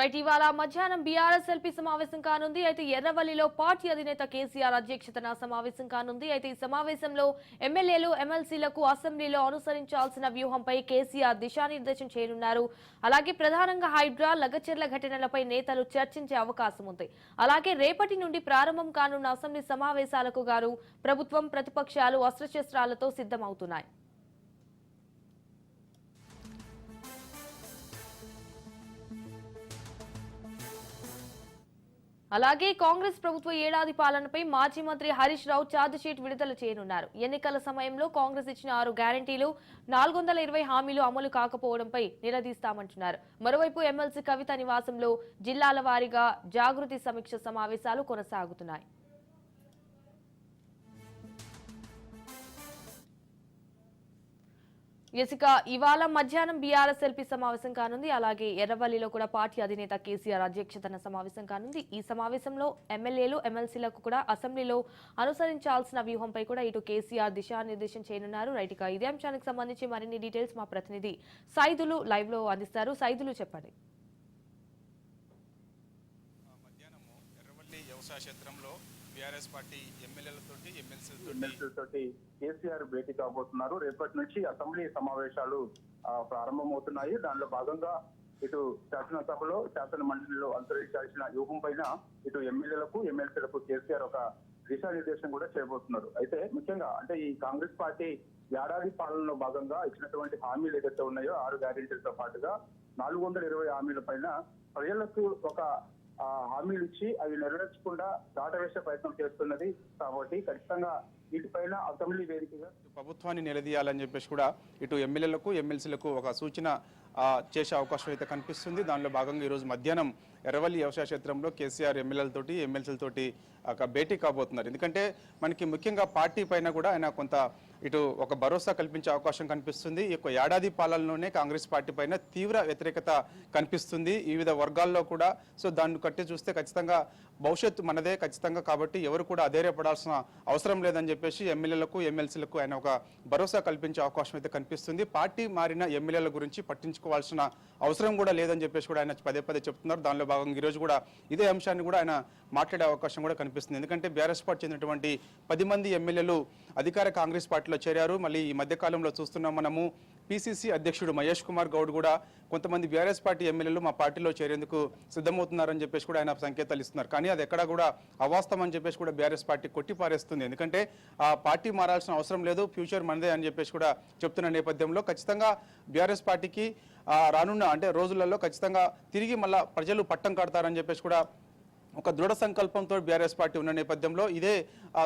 Right ఇవాళ మధ్యాహ్నం BRS LP సమావేశం కానుంది. అయితే ఎర్రవల్లిలో పార్టీ అధినేత కేసీఆర్ అధ్యక్షతన సమావేశం కానుంది. అయితే ఈ సమావేశంలో ఎమ్మెల్యేలు ఎమ్మెల్సీలకు అసెంబ్లీలో అనుసరించాల్సిన వ్యూహంపై కేసీఆర్ దిశానిర్దేశం చేయనున్నారు. అలాగే ప్రధానంగా హైడ్రా లగచెర్ల ఘటనలపై నేతలు చర్చించే అవకాశం ఉంది. అలాగే రేపటి నుండి ప్రారంభం కానున్న అసెంబ్లీ సమావేశాలకు గారు ప్రభుత్వం ప్రతిపక్షాలు అస్త్రశస్త్రాలతో సిద్ధమవుతున్నాయి. అలాగే కాంగ్రెస్ ప్రభుత్వ ఏడాది పాలనపై మాజీ మంత్రి హరీష్ రావు ఛార్జిషీట్ విడుదల చేయనున్నారు. ఎన్నికల సమయంలో కాంగ్రెస్ ఇచ్చిన ఆరు గ్యారంటీలు నాలుగు వందల ఇరవై హామీలు అమలు కాకపోవడంపై నిలదీస్తామంటున్నారు. మరోవైపు ఎమ్మెల్సీ కవిత నివాసంలో జిల్లాల వారీగా జాగృతి సమీక్ష సమావేశాలు కొనసాగుతున్నాయి. ఇసుక ఇవాళ మధ్యాహ్నం బీఆర్ఎస్ ఎల్పీ సమావేశం కానుంది. అలాగే ఎర్రవల్లిలో కూడా పార్టీ అధినేత కేసీఆర్ అధ్యక్షతన సమావేశం కానుంది. ఈ సమావేశంలో ఎమ్మెల్యేలు ఎమ్మెల్సీలకు కూడా అసెంబ్లీలో అనుసరించాల్సిన వ్యూహంపై కూడా ఇటు కేసీఆర్ దిశానిర్దేశం చేయనున్నారు. రైట్ ఇక ఇదే అంశానికి సంబంధించి మరిన్ని డీటెయిల్స్ మా ప్రతినిధి సైదులు లైవ్లో అందిస్తారు. సైదులు చెప్పండి. వ్యవసాయ క్షేత్రంలో బీఆర్ఎస్ పార్టీ ఎమ్మెల్యేలతోటి ఎమ్మెల్సీలతో కేసీఆర్ భేటీ కాబోతున్నారు. రేపటి నుంచి అసెంబ్లీ సమావేశాలు ప్రారంభమవుతున్నాయి. దానిలో భాగంగా ఇటు శాసనసభలో శాసన మండలిలో అంతరించాల్సిన వ్యూహం పైన ఇటు ఎమ్మెల్యేలకు ఎమ్మెల్సీలకు కేసీఆర్ ఒక దిశానిర్దేశం కూడా చేయబోతున్నారు. అయితే ముఖ్యంగా అంటే ఈ కాంగ్రెస్ పార్టీ ఏడాది పాలనలో భాగంగా ఇచ్చినటువంటి హామీలు ఏదైతే ఉన్నాయో ఆరు గ్యారెంటీలతో పాటుగా నాలుగు వందల ఇరవై హామీల పైన ప్రజలకు ఒక హామీలు ఇచ్చి అవి నెరవేర్చకుండా దాటవేసే ప్రయత్నం చేస్తున్నది కాబట్టి ఖచ్చితంగా వీటిపైన అసెంబ్లీ వేదికగా ప్రభుత్వాన్ని నిలదీయాలని చెప్పేసి కూడా ఇటు ఎమ్మెల్యేలకు ఎమ్మెల్సీలకు ఒక సూచన చేసే అవకాశం అయితే కనిపిస్తుంది. దానిలో భాగంగా ఈరోజు మధ్యాహ్నం ఎర్రవల్లి వ్యవసాయ క్షేత్రంలో కేసీఆర్ ఎమ్మెల్యేలతోటి ఎమ్మెల్సీలతోటి ఒక భేటీ కాబోతున్నారు. ఎందుకంటే మనకి ముఖ్యంగా పార్టీ పైన కూడా ఆయన కొంత ఇటు ఒక భరోసా కల్పించే అవకాశం కనిపిస్తుంది. ఈ యొక్క ఏడాది పాలనలోనే కాంగ్రెస్ పార్టీ పైన తీవ్ర వ్యతిరేకత కనిపిస్తుంది వివిధ వర్గాల్లో కూడా. సో దాన్ని కట్టి చూస్తే ఖచ్చితంగా భవిష్యత్తు మనదే ఖచ్చితంగా కాబట్టి ఎవరు కూడా అధైర్యపడాల్సిన అవసరం లేదని చెప్పి చెప్పేసి ఎమ్మెల్యేలకు ఎమ్మెల్సీలకు ఆయన ఒక భరోసా కల్పించే అవకాశం అయితే కనిపిస్తుంది. పార్టీ మారిన ఎమ్మెల్యేల గురించి పట్టించుకోవాల్సిన అవసరం కూడా లేదని చెప్పేసి కూడా ఆయన పదే పదే చెప్తున్నారు. దానిలో భాగంగా ఈరోజు కూడా ఇదే అంశాన్ని కూడా ఆయన మాట్లాడే అవకాశం కూడా కనిపిస్తుంది. ఎందుకంటే బీఆర్ఎస్ పార్టీ చెందినటువంటి పది మంది ఎమ్మెల్యేలు అధికార కాంగ్రెస్ పార్టీలో చేరారు. మళ్ళీ ఈ మధ్యకాలంలో చూస్తున్నాం మనము పిసిసి అధ్యక్షుడు మహేష్ కుమార్ గౌడ్ కూడా కొంతమంది బీఆర్ఎస్ పార్టీ ఎమ్మెల్యేలు మా పార్టీలో చేరేందుకు సిద్ధమవుతున్నారని చెప్పేసి కూడా ఆయన సంకేతాలు ఇస్తున్నారు. కానీ అది ఎక్కడా కూడా అవాస్తవం అని చెప్పేసి కూడా బీఆర్ఎస్ పార్టీ కొట్టిపారేస్తుంది. ఎందుకంటే ఆ పార్టీ మారాల్సిన అవసరం లేదు ఫ్యూచర్ మనదే అని చెప్పేసి కూడా చెప్తున్న నేపథ్యంలో ఖచ్చితంగా బీఆర్ఎస్ పార్టీకి రానున్న అంటే రోజులలో ఖచ్చితంగా తిరిగి మళ్ళా ప్రజలు పట్టం కడతారని చెప్పేసి కూడా ఒక దృఢ సంకల్పంతో బీఆర్ఎస్ పార్టీ ఉన్న నేపథ్యంలో ఇదే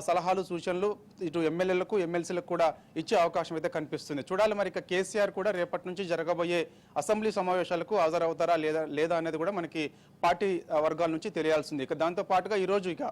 సలహాలు సూచనలు ఇటు ఎమ్మెల్యేలకు ఎమ్మెల్సీలకు కూడా ఇచ్చే అవకాశం అయితే కనిపిస్తుంది. చూడాలి మరి ఇక కేసీఆర్ కూడా రేపటి నుంచి జరగబోయే అసెంబ్లీ సమావేశాలకు హాజరవుతారా లేదా లేదా అనేది కూడా మనకి పార్టీ వర్గాల నుంచి తెలియాల్సింది. ఇక దాంతో పాటుగా ఈ రోజు ఇక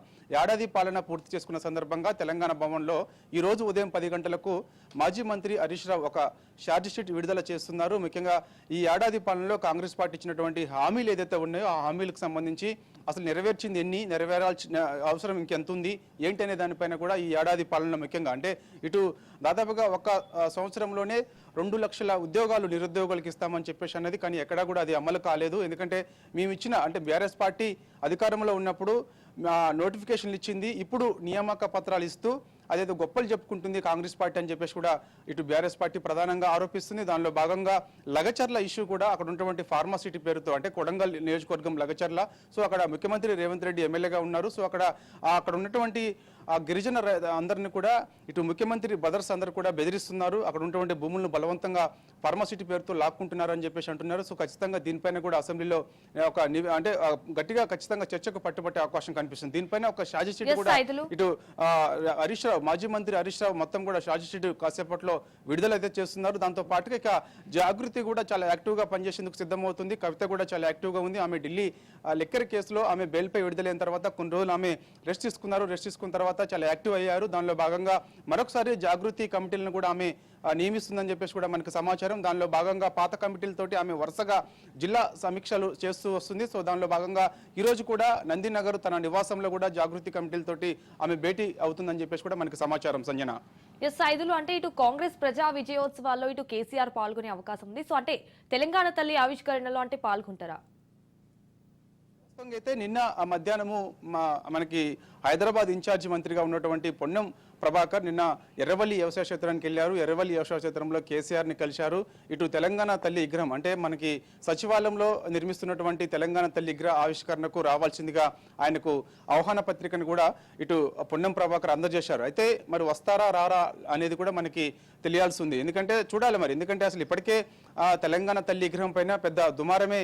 ఏడాది పాలన పూర్తి చేసుకున్న సందర్భంగా తెలంగాణ భవన్లో ఈ రోజు ఉదయం పది గంటలకు మాజీ మంత్రి హరీష్ రావు ఒక షార్జిషీట్ విడుదల చేస్తున్నారు. ముఖ్యంగా ఈ ఏడాది పాలనలో కాంగ్రెస్ పార్టీ ఇచ్చినటువంటి హామీలు ఏదైతే ఉన్నాయో ఆ హామీలకు సంబంధించి అసలు నెరవేర్చింది ఎన్ని? నెరవేరాల్సిన అవసరం ఇంకెంత ఉంది ఏంటి అనే దానిపైన కూడా ఈ ఏడాది పాలన ముఖ్యంగా అంటే ఇటు దాదాపుగా ఒక సంవత్సరంలోనే రెండు లక్షల ఉద్యోగాలు నిరుద్యోగులకు ఇస్తామని చెప్పేసి అన్నది కానీ ఎక్కడా కూడా అది అమలు కాలేదు. ఎందుకంటే మేము ఇచ్చిన అంటే బీఆర్ఎస్ పార్టీ అధికారంలో ఉన్నప్పుడు నోటిఫికేషన్లు ఇచ్చింది. ఇప్పుడు నియామక పత్రాలు ఇస్తూ అదేదో గొప్పలు చెప్పుకుంటుంది కాంగ్రెస్ పార్టీ అని చెప్పేసి కూడా ఇటు బీఆర్ఎస్ పార్టీ ప్రధానంగా ఆరోపిస్తుంది. దానిలో భాగంగా లగచర్ల ఇష్యూ కూడా అక్కడ ఉన్నటువంటి ఫార్మాసిటీ పేరుతో అంటే కొడంగల్ నియోజకవర్గం లగచర్ల. సో అక్కడ ముఖ్యమంత్రి రేవంత్ రెడ్డి ఎమ్మెల్యేగా ఉన్నారు. సో అక్కడ అక్కడ ఉన్నటువంటి ఆ గిరిజన అందరిని కూడా ఇటు ముఖ్యమంత్రి బదర్స్ అందరు కూడా బెదిరిస్తున్నారు. అక్కడ ఉన్నటువంటి భూములను బలవంతంగా ఫార్మాసిటీ పేరుతో లాక్కుంటున్నారు అని చెప్పేసి అంటున్నారు. సో ఖచ్చితంగా దీనిపైన కూడా అసెంబ్లీలో ఒక అంటే గట్టిగా ఖచ్చితంగా చర్చకు పట్టుబట్టే అవకాశం కనిపిస్తుంది. దీనిపైన ఒక షాజీ షీట్ Yes, కూడా. ఇటు హరీష్ రావు మాజీ మంత్రి హరీష్ రావు మొత్తం కూడా షీట్ కాసేపట్లో విడుదల అయితే చేస్తున్నారు. దాంతో పాటుగా ఇక జాగృతి కూడా చాలా యాక్టివ్గా పనిచేసేందుకు సిద్ధమవుతుంది. కవిత కూడా చాలా యాక్టివ్గా ఉంది. ఆమె ఢిల్లీ లిక్కర్ కేసులో ఆమె బెయిల్ పై విడుదలైన తర్వాత కొన్ని రోజులు ఆమె రెస్ట్ తీసుకున్నారు. రెస్ట్ తీసుకున్న తర్వాత చాలా యాక్టివ్ అయ్యారు. దానిలో భాగంగా మరొకసారి జాగృతి కమిటీలను కూడా ఆమె నియమిస్తుందని చెప్పేసి కూడా మనకు సమాచారం. దానిలో భాగంగా పాత కమిటీలతోటి ఆమె వరుసగా జిల్లా సమీక్షలు చేస్తూ వస్తుంది. సో దానిలో భాగంగా ఈ రోజు కూడా నందినగర్ తన నివాసంలో కూడా జాగృతి కమిటీలతోటి ఆమె భేటీ అవుతుందని చెప్పేసి కూడా మనకి సమాచారం. సంజన. ఎస్ ఐదులు అంటే ఇటు కాంగ్రెస్ ప్రజా విజయోత్సవాల్లో ఇటు కేసీఆర్ పాల్గొనే అవకాశం ఉంది. సో అంటే తెలంగాణ తల్లి ఆవిష్కరణలో అంటే పాల్గొంటారా? అయితే నిన్న ఆ మధ్యాహ్నము మా మనకి హైదరాబాద్ ఇన్ఛార్జి మంత్రిగా ఉన్నటువంటి పొన్నం ప్రభాకర్ నిన్న ఎర్రవల్లి వ్యవసాయ క్షేత్రానికి వెళ్ళారు. ఎర్రవల్లి వ్యవసాయ క్షేత్రంలో కేసీఆర్ని కలిశారు. ఇటు తెలంగాణ తల్లి విగ్రహం అంటే మనకి సచివాలయంలో నిర్మిస్తున్నటువంటి తెలంగాణ తల్లి విగ్రహ ఆవిష్కరణకు రావాల్సిందిగా ఆయనకు ఆహ్వాన పత్రికను కూడా ఇటు పొన్నం ప్రభాకర్ అందజేశారు. అయితే మరి వస్తారా రారా అనేది కూడా మనకి తెలియాల్సి ఉంది ఎందుకంటే చూడాలి మరి. ఎందుకంటే అసలు ఇప్పటికే ఆ తెలంగాణ తల్లి విగ్రహం పైన పెద్ద దుమారమే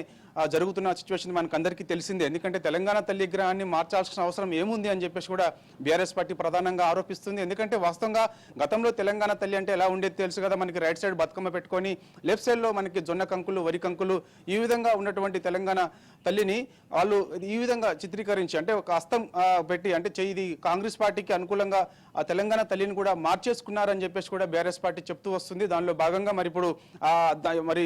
జరుగుతున్న సిచ్యువేషన్ మనకు అందరికీ తెలిసిందే. ఎందుకంటే తెలంగాణ తల్లి విగ్రహాన్ని మార్చాల్సిన అవసరం ఏముంది అని చెప్పేసి కూడా బీఆర్ఎస్ పార్టీ ప్రధానంగా ఆరోపిస్తుంది. ఎందుకంటే వాస్తవంగా గతంలో తెలంగాణ తల్లి అంటే ఎలా ఉండేది తెలుసు కదా మనకి రైట్ సైడ్ బతుకమ్మ పెట్టుకొని లెఫ్ట్ సైడ్లో మనకి జొన్న కంకులు వరి కంకులు ఈ విధంగా ఉన్నటువంటి తెలంగాణ తల్లిని వాళ్ళు ఈ విధంగా చిత్రీకరించి అంటే ఒక హస్తం పెట్టి అంటే చెయ్యి ఇది కాంగ్రెస్ పార్టీకి అనుకూలంగా ఆ తెలంగాణ తల్లిని కూడా మార్చేసుకున్నారని చెప్పేసి కూడా బీఆర్ఎస్ పార్టీ చెప్తూ వస్తుంది. దానిలో భాగంగా మరి ఇప్పుడు మరి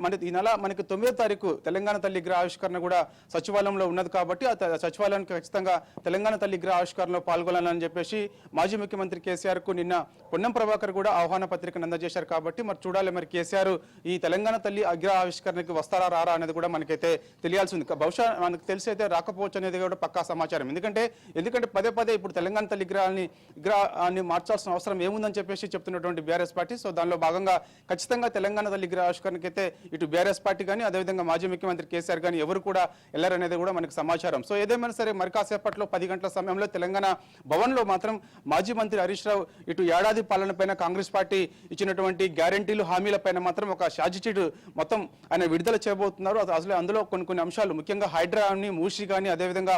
మన ఈ నెల మనకి తొమ్మిదో తారీఖు తెలంగాణ తల్లి గ్రహ ఆవిష్కరణ కూడా సచివాలయంలో ఉన్నది కాబట్టి ఆ త- సచివాలయానికి ఖచ్చితంగా తెలంగాణ తల్లి గ్రహ ఆవిష్కరణలో పాల్గొనాలని చెప్పేసి మాజీ ముఖ్యమంత్రి కేసీఆర్కు నిన్న పొన్నం ప్రభాకర్ కూడా ఆహ్వాన పత్రికను అందజేశారు కాబట్టి మరి చూడాలి మరి కేసీఆర్ ఈ తెలంగాణ తల్లి అగ్ర ఆవిష్కరణకి వస్తారా రారా అనేది కూడా మనకైతే తెలియాల్సి ఉంది. బహుశా మనకు తెలిసి అయితే రాకపోవచ్చు అనేది కూడా పక్కా సమాచారం. ఎందుకంటే ఎందుకంటే పదే పదే ఇప్పుడు తెలంగాణ తల్లి విగ్రహాన్ని విగ్రహాన్ని మార్చాల్సిన అవసరం ఏముందని చెప్పేసి చెప్తున్నటువంటి బీఆర్ఎస్ పార్టీ. సో దానిలో భాగంగా ఖచ్చితంగా తెలంగాణ తల్లి విగ్రహ ఆవిష్కరణకి అయితే ఇటు బీఆర్ఎస్ పార్టీ కానీ అదేవిధంగా మాజీ ముఖ్యమంత్రి కేసీఆర్ కానీ ఎవరు కూడా వెళ్ళారనేది కూడా మనకు సమాచారం. సో ఏదేమైనా సరే మరి కాసేపట్లో పది గంటల సమయంలో తెలంగాణ భవన్లో మాత్రం మాజీ మంత్రి హరీష్ రావు ఇటు ఏడాది పాలన పైన కాంగ్రెస్ పార్టీ ఇచ్చినటువంటి గ్యారంటీలు హామీల పైన మాత్రం ఒక షార్జిషీట్ మొత్తం ఆయన విడుదల చేయబోతున్నారు. అది అసలు అందులో కొన్ని కొన్ని అంశాలు ముఖ్యంగా హైడ్రా అని మూషి కానీ అదేవిధంగా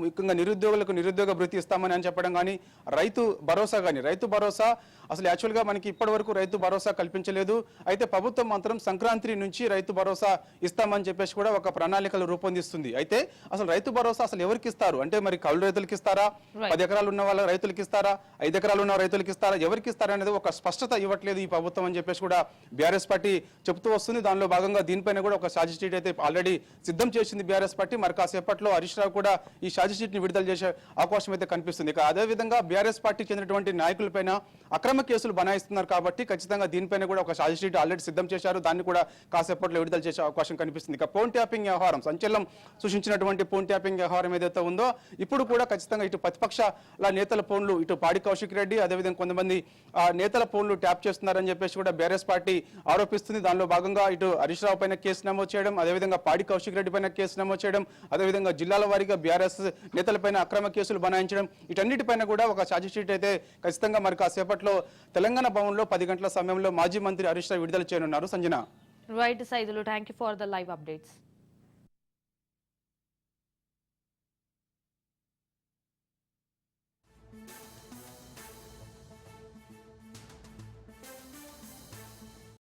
ముఖ్యంగా నిరుద్యోగులకు నిరుద్యోగ భృతి ఇస్తామని అని చెప్పడం కానీ రైతు భరోసా కానీ రైతు భరోసా అసలు యాక్చువల్గా మనకి ఇప్పటి వరకు రైతు భరోసా కల్పించలేదు. అయితే ప్రభుత్వం మాత్రం సంక్రాంతి నుంచి రైతు భరోసా ఇస్తామని చెప్పేసి కూడా ఒక ప్రణాళికలు రూపొందిస్తుంది. అయితే అసలు రైతు భరోసా అసలు ఎవరికి ఇస్తారు? అంటే మరి కౌలు రైతులకు ఇస్తారా. పది ఎకరాలు ఉన్న వాళ్ళ రైతులకు ఇస్తారా? ఐదు ఎకరాలు ఉన్న రైతులకు ఇస్తారా? ఎవరికి ఇస్తారా అనేది ఒక స్పష్టత ఇవ్వట్లేదు ఈ ప్రభుత్వం అని చెప్పేసి కూడా బీఆర్ఎస్ పార్టీ చెప్తూ వస్తుంది. దానిలో భాగంగా దీనిపైన కూడా ఒక ఛార్జ్ షీట్ అయితే ఆల్రెడీ సిద్ధం చేసింది బీఆర్ఎస్ పార్టీ. మరి కాసేపట్లో హరీష్ రావు కూడా ఈ ఈ ఛార్జిషీట్ని ని విడుదల చేసే అవకాశం అయితే కనిపిస్తుంది. ఇక అదే విధంగా బీఆర్ఎస్ పార్టీకి చెందినటువంటి నాయకులపైన అక్రమ కేసులు బనాయిస్తున్నారు కాబట్టి ఖచ్చితంగా దీనిపైన కూడా ఒక ఛార్జిషీట్ ఆల్రెడీ సిద్ధం చేశారు. దాన్ని కూడా కాసేపట్లో విడుదల చేసే అవకాశం కనిపిస్తుంది. ఇక ఫోన్ ట్యాపింగ్ వ్యవహారం సంచలనం సృష్టించినటువంటి ఫోన్ ట్యాపింగ్ వ్యవహారం ఏదైతే ఉందో ఇప్పుడు కూడా ఖచ్చితంగా ఇటు ప్రతిపక్షాల నేతల ఫోన్లు ఇటు పాడి కౌశిక్ రెడ్డి అదేవిధంగా కొంతమంది నేతల ఫోన్లు ట్యాప్ చేస్తున్నారని చెప్పేసి కూడా బీఆర్ఎస్ పార్టీ ఆరోపిస్తుంది. దానిలో భాగంగా ఇటు హరీష్ రావు పైన కేసు నమోదు చేయడం అదేవిధంగా పాడి కౌశిక్ రెడ్డి పైన కేసు నమోదు చేయడం అదేవిధంగా జిల్లాల వారీగా బీఆర్ఎస్ నేతలపైన అక్రమ కేసులు బనాయించడం వీటన్నిటిపైన కూడా ఒక ఛార్జ్ షీట్ అయితే ఖచ్చితంగా మరి కాసేపట్లో తెలంగాణ భవన్లో పది గంటల సమయంలో మాజీ మంత్రి హరీష్ రావు విడుదల చేయనున్నారు. సంజన. రైట్ సైజులు thank you for the live updates